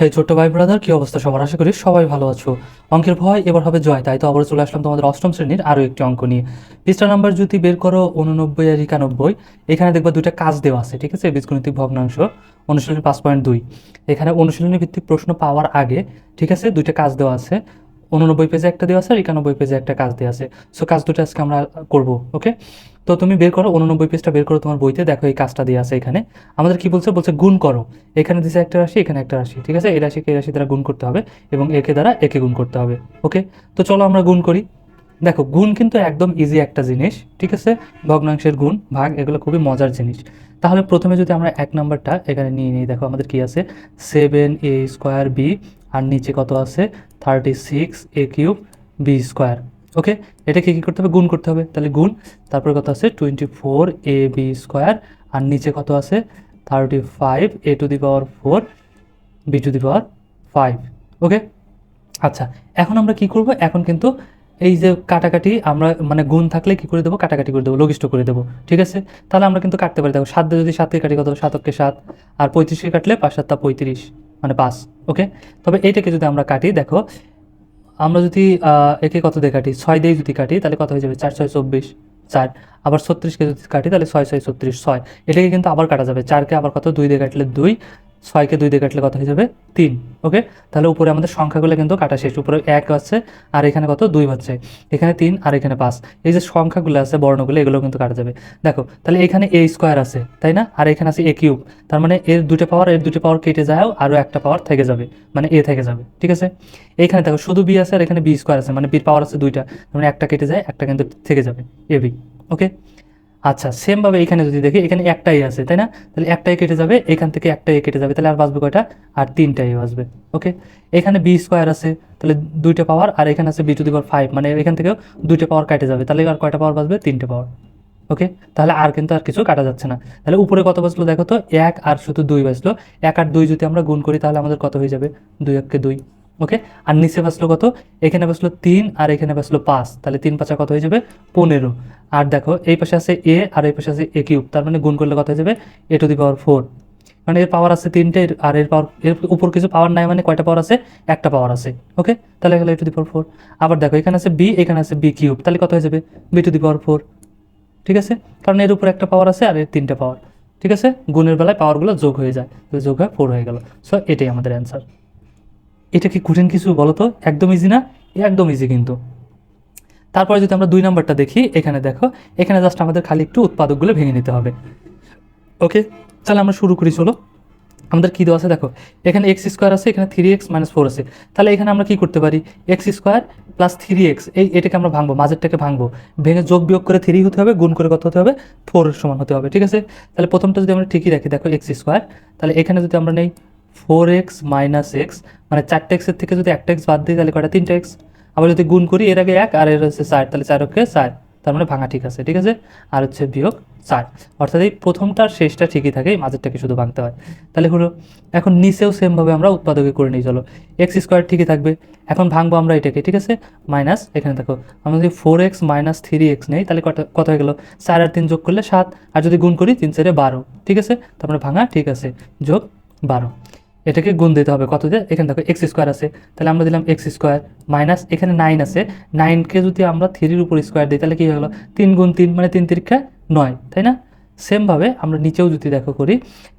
হে ছোট্ট ভাই ব্রাদার, কি অবস্থা সবার? আশা করি সবাই ভালো আছো। অঙ্কের ভয় এবার হবে জয়, তাই তো আবার চলে আসলাম তোমাদের অষ্টম শ্রেণির আরও একটি অঙ্ক নিয়ে। পৃষ্ঠা নাম্বার যদি বের করো উননব্বই আর একানব্বই, এখানে দেখবা দুইটা কাজ দেওয়া আছে, ঠিক আছে? বীজগণিতিক ভগ্নাংশ, অনুশীলনী পাঁচ পয়েন্ট দুই। এখানে অনুশীলনী ভিত্তিক প্রশ্ন পাওয়ার আগে, ঠিক আছে? দুইটা কাজ দেওয়া আছে। উননব্বই পেজে একটা দেওয়া আছে আর একানব্বই পেজে একটা কাজ দেওয়া আছে। সো কাজ দুটো আজকে আমরা করব ওকে তো তুমি বের করো, উননব্বই পেজটা বের করো তোমার বইতে, দেখো এই কাজটা দিয়ে আছে এখানে। আমাদের কি বলছে? বলছে গুণ করো। এখানে দিছে একটা রাশি, এখানে একটা রাশি, ঠিক আছে? এই রাশিকে এই রাশি দ্বারা গুণ করতে হবে এবং একে দ্বারা একে গুণ করতে হবে ওকে তো চলো আমরা গুণ করি। দেখো, গুণ কিন্তু একদম ইজি একটা জিনিস, ঠিক আছে? ভগ্নাংশের গুণ, ভাগ, এগুলো খুবই মজার জিনিস। তাহলে প্রথমে যদি আমরা এক নাম্বারটা এখানে নিয়ে নিই, দেখো আমাদের কি আছে? সেভেন এ স্কোয়ার বি আর নিচে কত আছে? Thirty six A cube B square okay এটাকে কী করতে হবে? গুণ করতে হবে। তাহলে গুণ, তারপরে কত আছে? Twenty four A B square আর নিচে কত আছে? Thirty five A to the power four B to the power five okay আচ্ছা এখন আমরা কি করব? এখন কিন্তু এই যে কাটাকাটি, আমরা মানে গুণ থাকলে কি করে দেবো? কাটাকাটি করে দেবো, লঘিষ্ঠ করে দেবো। ঠিক আছে? তাহলে আমরা কিন্তু কাটতে পারি। দেখো সাত যদি সাতকে কাটি কত? সাতককে সাত। আর পঁয়ত্রিশকে কাটলে পাঁচ সাতটা পঁয়ত্রিশ। মানে পাঁচ ওকে তবে এইটাকে যদি আমরা কাটি, দেখো, আমরা যদি একে কত দিয়ে কাটি? ছয় দিয়ে যদি কাটি, তাহলে কত হয়ে যাবে? চার, ছয়, চব্বিশ, চার। আবার ছত্রিশকে যদি কাটি, তাহলে ছয় ছয়, ছত্রিশ, ছয়। এটাকে কিন্তু আবার কাটা যাবে। চারকে আবার কত? দুই দিয়ে কাটলে দুই। ছয়কে দুই দিয়ে কাটলে কত হয়ে যাবে? তিন ওকে তাহলে উপরে আমাদের সংখ্যাগুলো কিন্তু কাটা শেষ। উপরে এক আছে, আর এখানে কত? দুই হচ্ছে। এখানে তিন, আর এখানে পাঁচ। এই যে সংখ্যাগুলো আছে, বর্ণগুলো এগুলো কিন্তু কাটা যাবে। দেখো, তাহলে এখানে এ স্কোয়ার আছে, তাই না? আর এখানে আছে এ কিউব তার মানে এর দুটো পাওয়ার এর দুটো পাওয়ার কেটে যায়, আরও একটা পাওয়ার থেকে যাবে। মানে এ থেকে যাবে, ঠিক আছে? এইখানে দেখো, শুধু বি আছে আর এখানে বি স্কোয়ার আছে মানে বির পাওয়ার আছে দুইটা। মানে একটা কেটে যায়, একটা কিন্তু থেকে যাবে এ বি ওকে আচ্ছা সেমভাবে এখানে যদি দেখি, এখানে একটাই আছে, তাই না? তাহলে একটাই কেটে যাবে, এখান থেকে একটাই কেটে যাবে, তাহলে আর বাঁচবে কয়টা? আর তিনটাই বাঁচবে ওকে এখানে বি স্কোয়ার আছে, তাহলে দুইটা পাওয়ার আর এখানে আছে B to the power five মানে এখান থেকেও দুইটা পাওয়ার কেটে যাবে, তাহলে আর কয়টা পাওয়ার বাঁচবে? তিনটে পাওয়ার ওকে তাহলে আর কিন্তু আর কিছু কাটা যাচ্ছে না। তাহলে উপরে কত বাঁচলো দেখো তো? এক আর শুধু দুই বাঁচলো, এক আর দুই যদি আমরা গুণ করি, তাহলে আমাদের কত হয়ে যাবে? দুই এককে দুই ওকে আর নিচে বাঁচলো কত? এখানে বাঁচলো তিন আর এখানে বাঁচলো পাঁচ। তাহলে তিন পাঁচা কত হয়ে যাবে? পনেরো। আর দেখো, এই পাশে আছে এ আর এই পাশে আছে এ কিউব। তার মানে গুণ করলে কত হয়ে যাবে? A to the power four. মানে এর পাওয়ার আছে তিনটে আর এর পাওয়ার এর উপর কিছু পাওয়ার নাই মানে কয়টা পাওয়ার আছে? একটা পাওয়ার আছে। ওকে তাহলে গেলো এ টু দি পাওয়ার ফোর। আবার দেখো, এখানে আছে বি, এখানে আছে বি কিউব। তাহলে কত হয়ে যাবে? B to the power four. ঠিক আছে? কারণ এর উপর একটা পাওয়ার আছে আর এর তিনটে পাওয়ার ঠিক আছে? গুণের বেলায় পাওয়ারগুলো যোগ হয়ে যায়। যোগ হয়ে ফোর হয়ে গেল। সো এটাই আমাদের অ্যান্সার এটা কি কঠিন কিছু বলো তো একদম ইজি না? একদম ইজি কিন্তু। তারপরে যদি আমরা দুই নাম্বারটা দেখি, এখানে দেখো, এখানে জাস্ট আমাদের খালি একটু উৎপাদকগুলো ভেঙে নিতে হবে। ওকে তাহলে আমরা শুরু করি, চলো। আমাদের কী দেওয়া আছে? দেখো, এখানে এক্স স্কোয়ার আছে, এখানে থ্রি এক্স মাইনাস ফোর আছে। তাহলে এখানে আমরা কি করতে পারি? X square plus three X এই এটাকে আমরা ভাঙবো, মাঝেরটাকে ভাঙবো। ভেঙে যোগ বিয়োগ করে থ্রি হতে হবে, গুণ করে কত হতে হবে? ফোর সমান হতে হবে, ঠিক আছে? তাহলে প্রথমটা যদি আমরা ঠিকই রাখি দেখো এক্স স্কোয়ার তাহলে এখানে যদি আমরা নেই ফোর এক্স মাইনাস এক্স মানে চারটে এক্সের থেকে যদি একটা এক্স বাদ দিই, তাহলে কটা তিনটে এক্স আবার যদি গুণ করি, এর আগে এক, আর এর হচ্ছে চার তাহলে চার ওকে চার তার মানে ভাঙা ঠিক আছে ঠিক আছে? আর হচ্ছে বিয়োগ চার অর্থাৎ এই প্রথমটার শেষটা ঠিকই থাকে, এই মাঝেরটাকে শুধু ভাঙতে হয়। তাহলে হলো, এখন নিচেও সেমভাবে আমরা উৎপাদকে করে নিয়ে চলো। এক্স স্কোয়ার ঠিকই থাকবে। এখন ভাঙবো আমরা এটাকে, ঠিক আছে? মাইনাস এখানে দেখো, আমরা যদি four X minus three X নেই, তাহলে কত কত হয়ে গেলো? চার আর তিন যোগ করলে সাত। আর যদি গুণ করি, তিন চারে বারো। ঠিক আছে? তারপরে ভাঙা ঠিক আছে, যোগ বারো। এটাকে গুণ দিতে হবে। কত দিয়ে? এখানে দেখো এক্স স্কোয়ার আছে। তাহলে আমরা দিলাম এক্স স্কোয়ার মাইনাস এখানে নাইন আছে। নাইনকে যদি আমরা থ্রির উপর স্কোয়ার দিই, তাহলে কী হয়ে গেলো? তিন গুণ তিন মানে তিন তিরিক্ষা নয়, তাই না? সেমভাবে আমরা নিচেও যদি দেখো করি,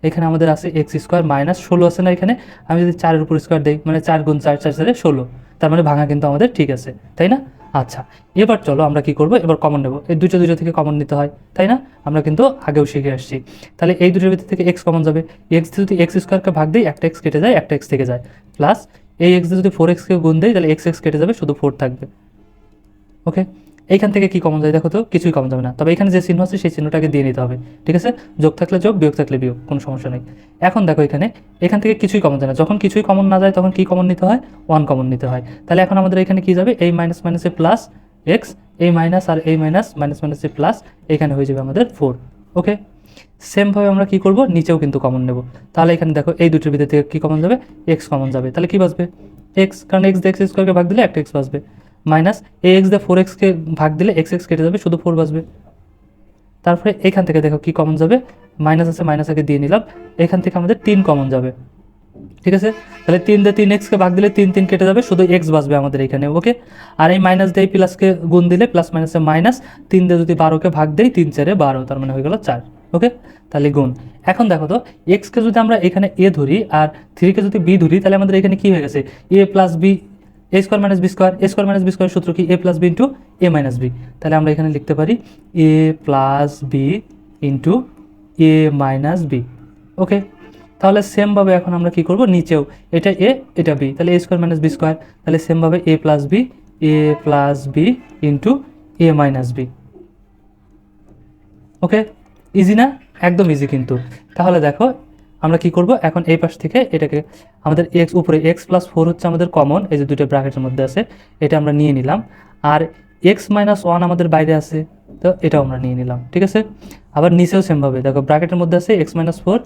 এখানে আমাদের আছে এক্স স্কোয়ার মাইনাস ষোলো আছে না এখানে? আমি যদি চারের উপর স্কোয়ার দিই মানে চার গুণ চার চার চারে ষোলো। তার মানে ভাঙা কিন্তু আমাদের ঠিক আছে, তাই না? আচ্ছা এবার চলো আমরা কি করব? এবার কমন নেব। এই দুটো দুটো থেকে কমন নিতে হয়, তাই না? আমরা কিন্তু আগেও শিখে আসছি। তাহলে এই দুটোর ভিতর থেকে এক্স কমন যাবে। এক্স যদি এক্স স্কোয়ারকে ভাগ দিই, একটা এক্স কেটে যায়, একটা এক্স থেকে যায়। প্লাস এই এক্স যদি ফোর এক্সকে গুণ দেয় তাহলে এক্স এক্স কেটে যাবে, শুধু ফোর থাকবে। ওকে এইখান থেকে কি কমন যায়? দেখো তো, কিছুই কমন যাবে না। তবে এখানে যে চিহ্ন আছে, সেই চিহ্নটাকে দিয়ে নিতে হবে। ঠিক আছে? যোগ থাকলে যোগ, বিয়োগ থাকলে বিয়োগ, কোনো সমস্যা নেই। এখন দেখো এখানে, এখান থেকে কিছুই কমন যায় না। যখন কিছুই কমন না যায়, তখন কি কমন নিতে হয়? ওয়ান কমন নিতে হয়। তাহলে এখন আমাদের এখানে কি যাবে? এই মাইনাস মাইনাসে প্লাস এক্স এই মাইনাস আর এই মাইনাস মাইনাস মাইনাসে প্লাস এখানে হয়ে যাবে আমাদের ফোর ওকে সেমভাবে আমরা কি করব? নিচেও কিন্তু কমন নেব। তাহলে এখানে দেখো, এই দুটোর ভিতর থেকে কী কমন যাবে? এক্স কমন যাবে। তাহলে কি বাঁচবে? এক্স কারণ এক্স দিয়ে এক্স স্কোয়ারকে ভাগ দিলে একটা এক্স বাঁচবে। মাইনাস এ এক্স দিয়ে ফোর এক্সকে ভাগ দিলে এক্স এক্স কেটে যাবে, শুধু ফোর বাঁচবে। তারপরে এখান থেকে দেখো কি কমন যাবে? মাইনাস আছে, মাইনাস আগে দিয়ে নিলাম। এখান থেকে আমাদের তিন কমন যাবে। ঠিক আছে? তাহলে তিন দিয়ে তিন এক্সকে ভাগ দিলে তিন তিন কেটে যাবে, শুধু এক্স বাঁচবে আমাদের এখানে ওকে আর এই মাইনাস দিয়ে প্লাসকে গুণ দিলে প্লাস মাইনাসে মাইনাস তিন দিয়ে যদি বারোকে ভাগ দেই, তিন চারে বারো, তার মানে হয়ে গেল চার ওকে তাহলে গুণ। এখন দেখো তো এক্সকে যদি আমরা এখানে এ ধরি আর থ্রিকে যদি বি ধরি, তাহলে আমাদের এখানে কি হয়ে গেছে? A plus B A square minus B square A square minus B square সূত্র কি? A plus B into A minus B তাহলে আমরা এখানে লিখতে পারি A plus B into A minus B okay? তাহলে সেমভাবে এখন আমরা কি করব? নিচেও। এটা এ এটা বি তাহলে A square minus B square তাহলে সেমভাবে A plus B A plus B into A minus B okay? Easy না? একদম ইজি কিন্তু। তাহলে দেখো আমরা কি করব? এখন এই পাশ থেকে এটাকে আমাদের এক্স উপরে এক্স প্লাস ফোর হচ্ছে আমাদের কমন এই যে দুটো ব্র্যাকেটের মধ্যে আছে, এটা আমরা নিয়ে নিলাম। আর এক্স মাইনাস ওয়ান আমাদের বাইরে আছে, তো এটাও আমরা নিয়ে নিলাম, ঠিক আছে? আবার নিচেও সেমভাবে দেখো ব্র্যাকেটের মধ্যে আছে X minus four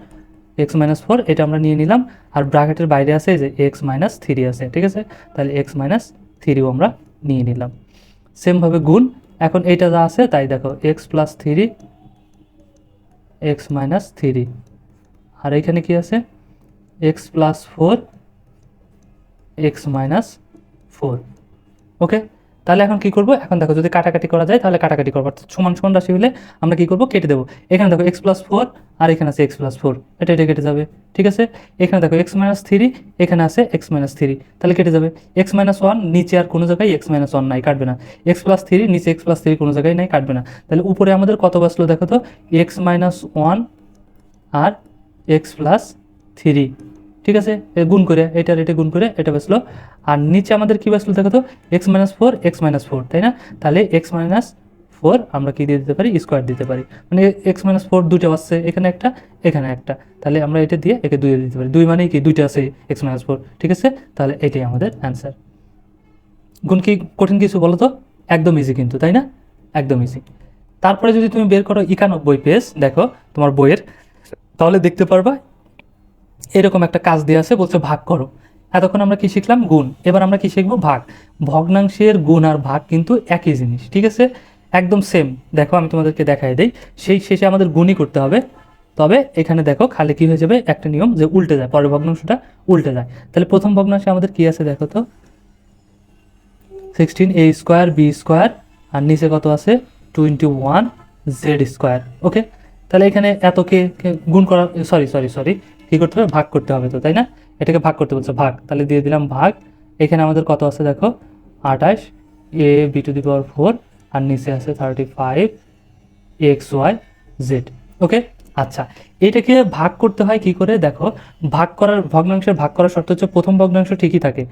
X minus four এটা আমরা নিয়ে নিলাম। আর ব্র্যাকেটের বাইরে আছে যে এক্স মাইনাস থ্রি আছে, ঠিক আছে? তাহলে এক্স মাইনাস থ্রিও আমরা নিয়ে নিলাম। সেমভাবে গুণ, এখন এইটা যা আছে তাই দেখো X plus three X minus three আর এখানে কি আছে? X plus four X minus four okay তাহলে এখন কি করব? এখন দেখো, যদি কাটাকাটি করা যায়, তাহলে কাটাকাটি করব। অর্থাৎ সমান সমান রাশি হলে আমরা কি করব? কেটে দেবো। এখানে দেখো এক্স প্লাস ফোর আর এখানে আছে এক্স প্লাস ফোর এটা এটা কেটে যাবে। ঠিক আছে? এখানে দেখো এক্স মাইনাস থ্রি এখানে আছে এক্স মাইনাস থ্রি তাহলে কেটে যাবে। এক্স মাইনাস ওয়ান নিচে আর কোনো জায়গায় এক্স মাইনাস ওয়ান নাই, কাটবে না। এক্স প্লাস থ্রি নিচে এক্স প্লাস থ্রি কোনো জায়গায় নাই, কাটবে না। তাহলে উপরে আমাদের কত বাসলো দেখো তো? এক্স মাইনাস ওয়ান আর এক্স প্লাস থ্রি ঠিক আছে? গুণ করে এটার এটা গুণ করে, এটা বাসলো আর নিচে আমাদের কি বাসলো দেখো তো? X minus four X minus four তাই না? তাহলে এক্স মাইনাস ফোর আমরা কি দিয়ে দিতে পারি? স্কোয়ার দিতে পারি। মানে এক্স মাইনাস ফোর দুটো আসছে এখানে একটা এখানে একটা। তাহলে আমরা এটা দিয়ে একে দুই দিতে পারি। দুই মানেই কি? দুইটা আছে এক্স মাইনাস ফোর ঠিক আছে? তাহলে এটাই আমাদের অ্যান্সার গুণ কি? কঠিন কিছু বলো তো? একদম ইজি কিন্তু, তাই না? একদম ইজি তারপরে যদি তুমি বের করো একানব্বই পেজ, দেখো তোমার বইয়ের। তাহলে দেখতে পারবা, এরকম একটা কাজ দেওয়া আছে, বলছে ভাগ করো। এতক্ষণ আমরা কি শিখলাম? গুণ। এবার আমরা কি শিখব? ভাগ। ভগ্নাংশের গুণ আর ভাগ কিন্তু একই জিনিস, ঠিক আছে? একদম সেম দেখো, আমি তোমাদেরকে দেখাই দিই। সেই শেষে আমাদের গুণই করতে হবে। তবে এখানে দেখো, খালি কি হয়ে যাবে? একটা নিয়ম যে উল্টে যায়, পরের ভগ্নাংশটা উল্টে যায়। তাহলে প্রথম ভগ্নাংশে আমাদের কি আছে দেখো তো? Sixteen A square B square আর নিচে কত আছে? Twenty one Z square okay তাহলে এখানে এতকে গুণ করা সরি সরি সরি কী করতে হবে? ভাগ করতে হবে তো, তাই না? এটাকে ভাগ করতে বলছে, ভাগ। তাহলে দিয়ে দিলাম ভাগ। এখানে আমাদের কত আছে দেখো? আঠাশ, A, B to the power four, আর নিচে আছে thirty five, X, Y, Z. Okay? আচ্ছা এটাকে ভাগ করতে হয় কি করে? দেখো, ভাগ করার ভগ্নাংশের ভাগ করার শর্ত হচ্ছে প্রথম ভগ্নাংশ ঠিকই থাকে।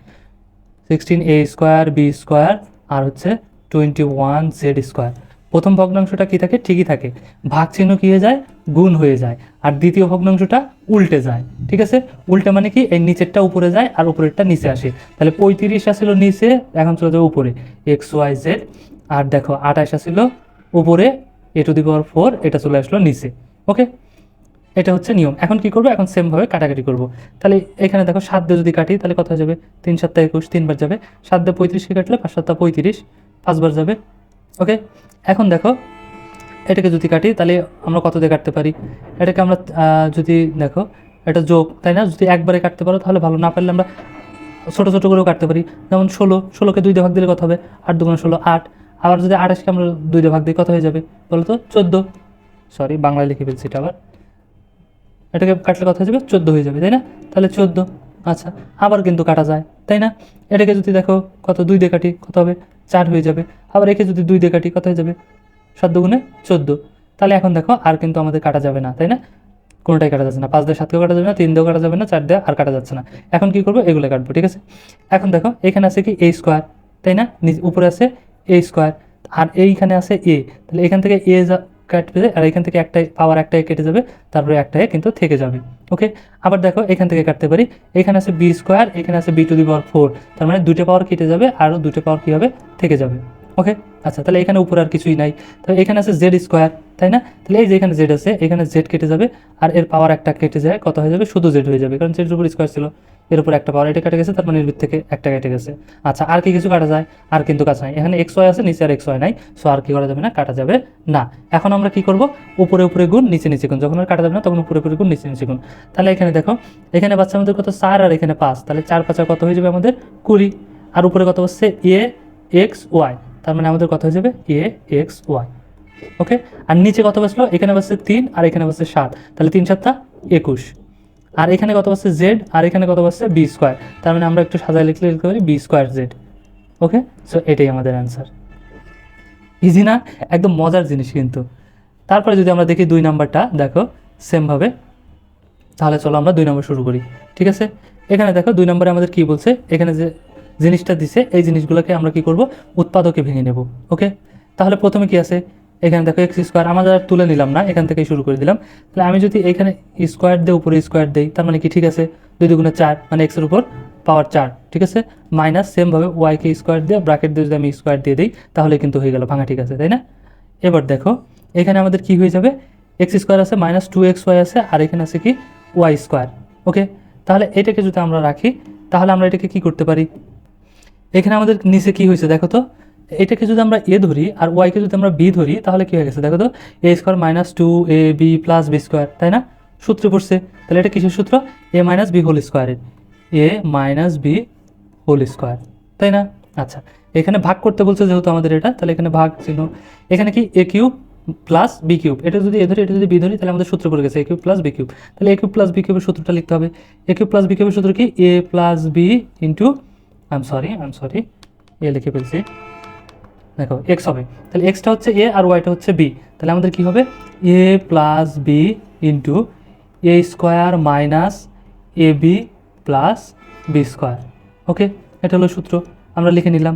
Sixteen A square, B square, আর হচ্ছে টোয়েন্টি ওয়ান জেড স্কোয়ার। প্রথম ভগ্নাংশটা কি থাকে? ঠিকই থাকে। ভাগ চিহ্ন কি হয়ে যায়? গুণ হয়ে যায়। আর দ্বিতীয় ভগ্নাংশটা উল্টে যায়। ঠিক আছে? উল্টে মানে কি? এই নিচেরটা উপরে যায় আর উপরেরটা নিচে আসে। তাহলে পঁয়ত্রিশ আসছিল নিচে, এখন চলে যাবে উপরে। X, Y, Z. আর দেখো, আঠাশ আসছিল উপরে, এ টু দি পাওয়ার ফোর, এটা চলে আসলো নিচে। ওকে? এটা হচ্ছে নিয়ম। এখন কি করব? এখন সেমভাবে কাটাকাটি করব। তাহলে এখানে দেখো, সাত দিয়ে যদি কাটি, তাহলে হয়ে যাবে? তিন সাতটা একুশ, তিনবার যাবে। সাত দিয়ে পঁয়ত্রিশকে কাটলে পাঁচ সাতটা পঁয়ত্রিশ, পাঁচবার যাবে ওকে এখন দেখো, এটাকে যদি কাটি, তাহলে আমরা কত দিয়ে কাটতে পারি? এটাকে আমরা যদি দেখো, এটা যোগ, তাই না? যদি একবারে কাটতে পারো, তাহলে ভালো। না পারলে আমরা ছোটো ছোটো করেও কাটতে পারি। যেমন ষোলো, ষোলোকে দুই ভাগ দিলে কত হবে? আট দুগুণ ষোলো, আট। আবার যদি আঠাশকে আমরা দুই ভাগ দিই, কত হয়ে যাবে? বলো তো চোদ্দ। সরি বাংলায় লিখে ফেলছি এটা আবার। এটাকে কাটলে কত হয়ে যাবে? চোদ্দ হয়ে যাবে, তাই না? তাহলে চোদ্দ। আচ্ছা আবার কিন্তু কাটা যায়। তাই না? এটাকে যদি দেখো, কত দুই দিয়ে কাটি কত হবে? চার হয়ে যাবে। আবার একে যদি দুই দিয়ে কাটি কত হয়ে যাবে? সাত দুগুণে চোদ্দ। তাহলে এখন দেখো, আর কিন্তু আমাদের কাটা যাবে না, তাই না? কোনোটাই কাটা যাচ্ছে না। পাঁচ দিয়ে সাতকেও কাটা যাবে না, তিন দিয়েও কাটা যাবে না, চার দিয়ে আর কাটা যাচ্ছে না। এখন কি করব? এগুলো কাটবো, ঠিক আছে? এখন দেখো, এখানে আছে কি? এ স্কোয়ার, তাই না? উপরে আছে এ স্কোয়ার, আর এইখানে আছে এ। তাহলে এখান থেকে এ কাটবে আর এখান থেকে একটাই পাওয়ার একটাই কেটে যাবে, তারপরে একটাই কিন্তু থেকে যাবে। ওকে আবার দেখো, এখান থেকে কাটতে পারি। এখানে আছে বি স্কোয়ার এখানে আছে B to the power four তার মানে দুটো পাওয়ার কেটে যাবে আরও দুটো পাওয়ার কী হবে? থেকে যাবে। ওকে আচ্ছা তাহলে এখানে উপরে আর কিছুই নাই। তাহলে এখানে আছে জেড স্কোয়ার তাই না? তাহলে এই যে এখানে জেড আছে, এখানে জেড কেটে যাবে, আর এর পাওয়ার একটা কেটে যায়, কত হয়ে যাবে? শুধু জেড হয়ে যাবে, কারণ জেডের উপর স্কোয়ার ছিল। এর উপর একটা পাওয়ার এটা কেটে গেছে, তার মানে এর থেকে একটা কেটে গেছে। আচ্ছা আর কি কিছু কাটা যায়? আর কিন্তু কাজ নাই। এখানে এক্স ওয়াই আছে, নিচে আর এক্স ওয়াই নাই সো আর কি করা যাবে না, কাটা যাবে না। এখন আমরা কি করব? উপরে উপরে গুণ, নিচে নিচে গুণ। যখন আর কাটা যাবে না, তখন উপরে উপরে গুণ, নিচে নিচে গুণ। তাহলে এখানে দেখো, এখানে বাচ্চা আমাদের কত? চার আর এখানে পাঁচ। তাহলে চার পাঁচা কত হয়ে যাবে আমাদের কুড়ি? আর উপরে কত? হচ্ছে এ এক্স ওয়াই তার মানে আমাদের কত হয়ে যাবে এ এক্স ওয়াই ওকে আর নিচে কত বসল? এখানে বসছে তিন আর এখানে বসছে সাত। তাহলে তিন সাতটা একুশ। আর এখানে কত বসছে জেড আর এখানে কত বসছে বি স্কোয়ার তার মানে আমরা একটু সাজায় লিখলে লিখতে পারি B square Z okay so এটাই আমাদের অ্যান্সার ইজি না? একদম মজার জিনিস কিন্তু। তারপরে যদি আমরা দেখি দুই নাম্বারটা, দেখো সেমভাবে তাহলে চলো আমরা দুই নম্বর শুরু করি, ঠিক আছে? এখানে দেখো, দুই নম্বরে আমাদের কি বলছে? এখানে যে জিনিসটা দিছে, এই জিনিসগুলোকে আমরা কি করব? উৎপাদকে ভেঙে নেব ওকে তাহলে প্রথমে কি আছে? এখানে দেখো এক্স স্কোয়ার আমাদের আর তুলে নিলাম না, এখান থেকে শুরু করে দিলাম। তাহলে আমি যদি এখানে স্কোয়ার দিয়ে উপরে স্কোয়ার দিই, তার মানে কি ঠিক আছে? দুই দুগুণে চার মানে এক্সের উপর পাওয়ার চার, ঠিক আছে? মাইনাস সেমভাবে ওয়াইকে স্কোয়ার দিয়ে ব্র্যাকেট দিয়ে যদি আমি স্কোয়ার দিয়ে দিই, তাহলে কিন্তু হয়ে গেল, ভাঙা ঠিক আছে, তাই না? এবার দেখো, এখানে আমাদের কি হয়ে যাবে? এক্স স্কোয়ার আছে মাইনাস টু এক্স ওয়াই আছে, আর এখানে আছে কি? ওয়াই স্কোয়ার ওকে তাহলে এটাকে যদি আমরা রাখি, তাহলে আমরা এটাকে কি করতে পারি? এখানে আমাদের নিচে কি হয়েছে দেখো তো? এটাকে যদি আমরা এ ধরি আর ওয়াইকে যদি আমরা বি ধরি, তাহলে কি হয়ে গেছে দেখো তো? A square minus two A B plus B square তাই না? সূত্রে পড়ছে। তাহলে এটা কিসের সূত্র? এ মাইনাস বি হোল স্কোয়ারের A minus B whole square তাই না? আচ্ছা এখানে ভাগ করতে বলছে যেহেতু আমাদের এটা, তাহলে এখানে ভাগ চিহ্ন। এখানে কি A cube plus B cube এটা যদি এ ধরি, এটা যদি বি ধরি, তাহলে আমাদের সূত্র পড়ে গেছে A cube plus B cube তাহলে এ কিউব প্লাস বি কিউবের সূত্রটা লিখতে হবে। এ কিউব প্লাস বি কিউবের সূত্র কি? A plus B into I am sorry I am sorry A লিখে ফেলছি। দেখো এক্স হবে। তাহলে এক্সটা হচ্ছে এ আর ওয়াইটা হচ্ছে বি তাহলে আমাদের কি হবে? A plus B into A square minus A B plus B square okay এটা হলো সূত্র। আমরা লিখে নিলাম।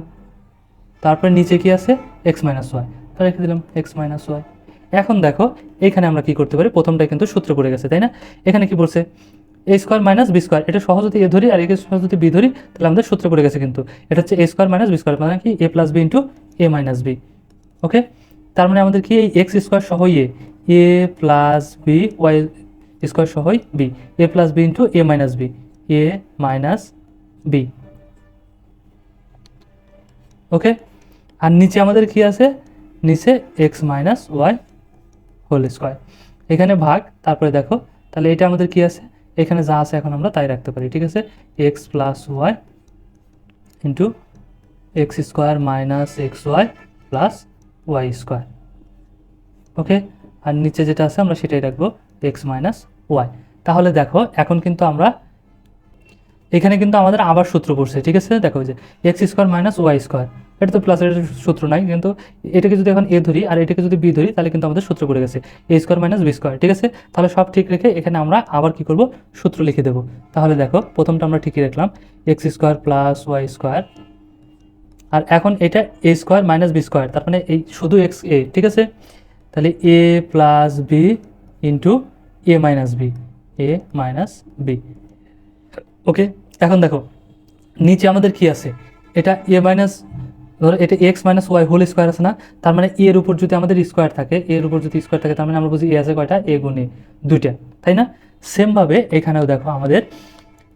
তারপরে নিচে কি আছে? এক্স মাইনাস ওয়াই তাহলে লিখে দিলাম এক্স মাইনাস ওয়াই এখন দেখো, এখানে আমরা কি করতে পারি? প্রথমটা কিন্তু সূত্র পড়ে গেছে, তাই না? এখানে কি বলছে? A square minus B square এটা সহজ যদি এ ধরি আর একে সহজ যদি বি ধরি, তাহলে আমাদের সূত্র পড়ে গেছে কিন্তু। এটা হচ্ছে A square minus B square মানে কি? A plus B into A minus B okay তার মানে আমাদের কি এই x square সহই A A plus B Y square সহই B A plus B into A minus B A minus B okay আর নিচে আমাদের কি আছে? নিচে X minus Y whole square এখানে ভাগ, তারপরে দেখো। তাহলে এটা আমাদের কি আছে? এখানে যা আছে এখন আমরা তাই রাখতে পারি, ঠিক আছে? X plus Y into X square minus X Y plus Y square okay আর নিচে যেটা আছে আমরা সেটাই রাখব এক্স মাইনাস ওয়াই তাহলে দেখো, এখন কিন্তু আমরা, এখানে কিন্তু আমাদের আবার সূত্র পড়ছে, ঠিক আছে? দেখো যে X square minus Y square এটা তো প্লাসের সূত্র নাই, কিন্তু এটাকে যদি এখন এ ধরি আর এটাকে যদি বি ধরি, তাহলে কিন্তু আমাদের সূত্র পড়ে গেছে। A square minus B square ঠিক আছে? তাহলে সব ঠিক রেখে এখানে আমরা আবার কি করব? সূত্র লিখে দেবো। তাহলে দেখো, প্রথমটা আমরা ঠিকই রাখলাম। X square plus Y square আর এখন এটা A square minus B square তার মানে এই শুধু এক্স এ ঠিক আছে? তাহলে A plus B into A minus B A minus B okay এখন দেখো, নিচে আমাদের কি আছে? এটা এ মাইনাস ধরো এটা X minus Y whole square আছে না, তার মানে এ এর উপর যদি আমাদের স্কোয়ার থাকে, এর উপর যদি স্কোয়ার থাকে, তার মানে আমরা বুঝি এ আছে কয়টা? এ গুণে দুইটা, তাই না? সেমভাবে এখানেও দেখো আমাদের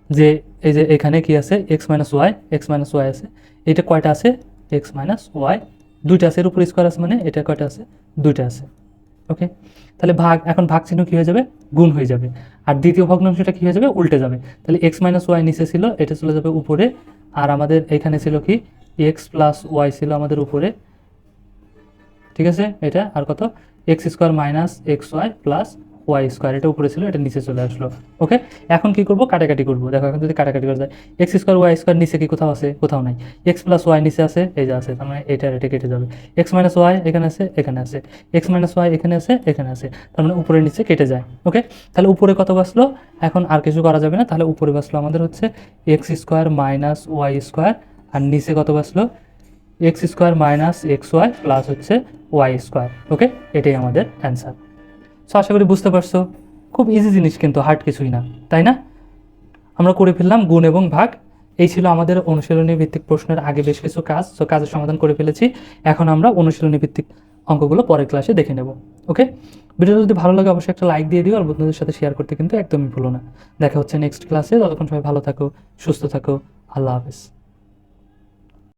যে এই যে এখানে কি আছে? X minus Y X minus Y আছে, এটা কয়টা আছে? এক্স মাইনাস ওয়াই দুইটা আছে, এর উপর স্কোয়ার আছে মানে এটা কয়টা আছে? দুইটা আছে ওকে তাহলে ভাগ, এখন ভাগ চিহ্ন কী হয়ে যাবে? গুণ হয়ে যাবে, আর দ্বিতীয় ভগ্নাংশটা কী হয়ে যাবে? উল্টে যাবে, তাহলে এক্স মাইনাস ওয়াই নিচে ছিল, এটা চলে যাবে উপরে আর আমাদের এখানে ছিল কি? এক্স প্লাস ওয়াই ছিল আমাদের উপরে। ঠিক আছে? এটা আর কত? X square minus X Y plus Y square এটা উপরে ছিল, এটা নিচে চলে আসলো ওকে এখন কি করব? কাটাকাটি করব। দেখো, এখন যদি কাটাকাটি করা যায় এক্স স্কোয়ার ওয়াই স্কোয়ার নিচে কি কোথাও আছে? কোথাও নাই। এক্স প্লাস ওয়াই নিচে আছে, এই যে আছে, তার মানে এটা এটা কেটে যাবে। এক্স মাইনাস ওয়াই এখানে আছে এখানে আছে। এক্স মাইনাস ওয়াই এখানে আছে এখানে আছে। তার মানে উপরে নিচে কেটে যায় ওকে তাহলে উপরে কত বাসলো এখন আর কিছু করা যাবে না। তাহলে উপরে বাসলো আমাদের হচ্ছে X square minus Y square আর নিচে কত বাসলো X square minus X Y plus হচ্ছে ওয়াই স্কোয়ার ওকে এটাই আমাদের অ্যান্সার সো আশা করি বুঝতে পারছ, খুব ইজি জিনিস কিন্তু হার্ড কিছুই না, তাই না? আমরা করে ফেললাম গুণ এবং ভাগ, এই ছিল আমাদের অনুশীলনী ভিত্তিক প্রশ্নের আগে বেশ কিছু কাজ, সো কাজের সমাধান করে ফেলেছি, এখন আমরা অনুশীলনী ভিত্তিক অঙ্কগুলো পরের ক্লাসে দেখে নেব ওকে ভিডিওটা যদি ভালো লাগে অবশ্যই একটা লাইক দিয়ে দিও, আর বন্ধুদের সাথে শেয়ার করতে কিন্তু একদমই ভুলো না। দেখা হচ্ছে নেক্সট ক্লাসে ততক্ষণ সবাই ভালো থাকো, সুস্থ থাকো, আল্লাহ হাফেজ।